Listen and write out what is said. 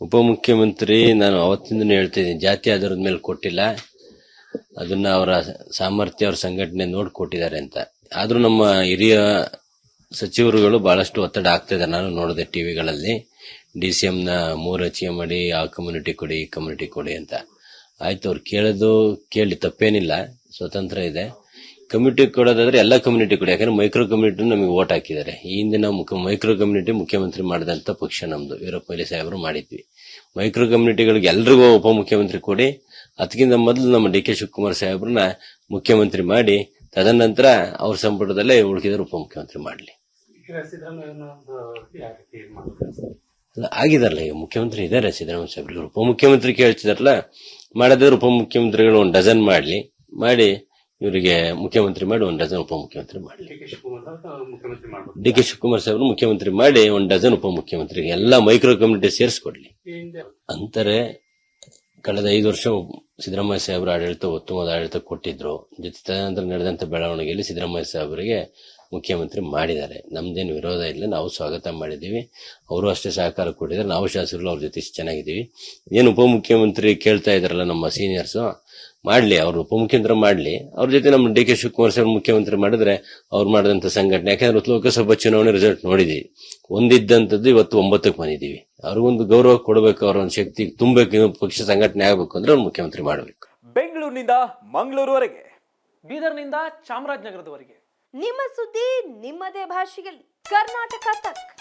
ಉಪಮುಖ್ಯಮಂತ್ರಿ ನಾನು ಅವತ್ತಿಂದನೂ ಹೇಳ್ತಿದ್ದೀನಿ ಜಾತಿ ಆಧಾರದ ಮೇಲೆ ಕೊಟ್ಟಿಲ್ಲ. ಅದನ್ನ ಅವರ ಸಾಮರ್ಥ್ಯ, ಅವರ ಸಂಘಟನೆ ನೋಡಿ ಕೊಟ್ಟಿದ್ದಾರೆ ಅಂತ. ಆದ್ರೂ ನಮ್ಮ ಹಿರಿಯ ಸಚಿವರುಗಳು ಬಹಳಷ್ಟು ಒತ್ತಡ ಆಗ್ತಾ ಇದ್ದಾರೆ. ನಾನು ನೋಡಿದೆ ಟಿವಿಗಳಲ್ಲಿ, ಡಿ ಸಿ ಎಂನ ಮೂರು ರಚನೆ ಮಾಡಿ, ಆ ಕಮ್ಯುನಿಟಿ ಕೊಡಿ, ಈ ಕಮ್ಯುನಿಟಿ ಕೊಡಿ ಅಂತ. ಆಯ್ತು, ಅವ್ರು ಕೇಳೋದು ಕೇಳಿ ತಪ್ಪೇನಿಲ್ಲ. ಸ್ವತಂತ್ರ ಇದೆ. ಕಮ್ಯುನಿಟಿ ಕೊಡೋದಾದ್ರೆ ಎಲ್ಲ ಕಮ್ಯುನಿಟಿ ಕೊಡಿ. ಯಾಕಂದ್ರೆ ಮೈಕ್ರೋ ಕಮ್ಯುನಿಟಿ ನಮಗೆ ಓಟ್ ಹಾಕಿದ್ದಾರೆ. ಈ ಹಿಂದಿನ ಮುಖ್ಯ ಮೈಕ್ರೋ ಕಮ್ಯುನಿಟಿ ಮುಖ್ಯಮಂತ್ರಿ ಮಾಡಿದಂತ ಪಕ್ಷ ನಮ್ದು, ವೀರಪ್ಪ ಸಾಹೇಬರು ಮಾಡಿದ್ವಿ. ಮೈಕ್ರೋ ಕಮ್ಯುನಿಟಿಗಳಿಗೆ ಎಲ್ರಿಗೂ ಉಪಮುಖ್ಯಮಂತ್ರಿ ಕೊಡಿ. ಅದಕ್ಕಿಂತ ಮೊದಲು ನಮ್ಮ ಡಿ ಕೆ ಶಿವಕುಮಾರ್ ಸಾಹೇಬ್ರನ್ನ ಮುಖ್ಯಮಂತ್ರಿ ಮಾಡಿ, ತದನಂತರ ಅವ್ರ ಸಂಪುಟದಲ್ಲೇ ಉಳಿಕಿದ್ರೆ ಉಪಮುಖ್ಯಮಂತ್ರಿ ಮಾಡಲಿ. ಅಲ್ಲ, ಆಗಿದಾರಲ್ಲ, ಈಗ ಮುಖ್ಯಮಂತ್ರಿ ಇದಾರೆ ಸಿದ್ದರಾಮಯ್ಯ ಸಾಹೇಬ್ರಿಗೆ ಉಪಮುಖ್ಯಮಂತ್ರಿ ಕೇಳ್ತಿದಾರಲ್ಲ, ಮಾಡದಿದ್ರೆ ಉಪಮುಖ್ಯಮಂತ್ರಿಗಳು ಒಂದು ಡಜನ್ ಮಾಡ್ಲಿ. ಮಾಡಿ ಇವರಿಗೆ ಮುಖ್ಯಮಂತ್ರಿ ಮಾಡಿ ಒಂದು ಡಜನ್ ಉಪಮುಖ್ಯಮಂತ್ರಿ ಮಾಡ್ಲಿ. ಡಿ ಕೆ ಶಿವಕುಮಾರ್ ಅವರು ಮುಖ್ಯಮಂತ್ರಿ ಮಾಡ್ಬೋದು? ಡಿ ಕೆ ಶಿವಕುಮಾರ್ ಸಾಹೇಬ್ರು ಮುಖ್ಯಮಂತ್ರಿ ಮಾಡಿ ಒಂದು ಡಜನ್ ಉಪಮುಖ್ಯಮಂತ್ರಿ ಎಲ್ಲ ಮೈಕ್ರೋ ಕಮ್ಯುನಿಟಿ ಸೇರಿಸ್ಕೊಡ್ಲಿ. ಅಂತಾರೆ ಕಳೆದ ಐದು ವರ್ಷ ಸಿದ್ದರಾಮಯ್ಯ ಸಾಹೇಬರ ಆಡಳಿತ ಉತ್ತಮವಾದ ಆಡಳಿತ ಕೊಟ್ಟಿದ್ರು. ಜೊತೆ ತದನಂತರ ನಡೆದಂತ ಬೆಳವಣಿಗೆಯಲ್ಲಿ ಸಿದ್ದರಾಮಯ್ಯ ಸಾಹೇಬರಿಗೆ ಮುಖ್ಯಮಂತ್ರಿ ಮಾಡಿದ್ದಾರೆ. ನಮ್ದೇನು ವಿರೋಧ ಇಲ್ಲ ನಾವು ಸ್ವಾಗತ ಮಾಡಿದ್ದೀವಿ. ಅವರು ಅಷ್ಟೇ ಸಹಕಾರ ಕೊಟ್ಟಿದ್ದಾರೆ. ನಾವು ಶಾಸಕರು ಅವ್ರ ಜೊತೆ ಚೆನ್ನಾಗಿದ್ದೀವಿ. ಏನು ಉಪಮುಖ್ಯಮಂತ್ರಿ ಕೇಳ್ತಾ ಇದ್ದಾರಲ್ಲ ನಮ್ಮ ಸೀನಿಯರ್ಸ್ ಮಾಡ್ಲಿ ಅವರು ಉಪಮುಖ್ಯಮಂತ್ರಿ ಮಾಡಲಿ. ಅವ್ರ ಜೊತೆ ನಮ್ಮ ಡಿ ಕೆ ಶಿವಕುಮಾರ್ ಸರ್ ಮುಖ್ಯಮಂತ್ರಿ ಮಾಡಿದ್ರೆ ಅವ್ರು ಮಾಡಿದಂಥ ಸಂಘಟನೆ. ಯಾಕಂದ್ರೆ ಲೋಕಸಭಾ ಚುನಾವಣೆ ರಿಸಲ್ಟ್ ನೋಡಿದ್ವಿ. ಒಂದಿದ್ದಂಥದ್ದು ಇವತ್ತು ಒಂಬತ್ತಕ್ಕೆ ಬಂದಿದ್ದೀವಿ ಅವ್ರಿಗೊಂದು ಗೌರವ ಕೊಡಬೇಕು ಅವ್ರ ಒಂದು ಶಕ್ತಿ ತುಂಬಬೇಕು ಇನ್ನೊಂದು ಪಕ್ಷ ಸಂಘಟನೆ ಆಗಬೇಕು ಅಂದ್ರೆ ಅವ್ರು ಮುಖ್ಯಮಂತ್ರಿ ಮಾಡಬೇಕು. ಬೆಂಗಳೂರಿನಿಂದ ಮಂಗಳೂರುವರೆಗೆ. ಬೀದರ್ನಿಂದ ಚಾಮರಾಜನಗರದವರೆಗೆ. ನಿಮ್ಮ ಸುದ್ದಿ ನಿಮ್ಮದೇ ಭಾಷೆಯಲ್ಲಿ. ಕರ್ನಾಟಕ ತಕ್.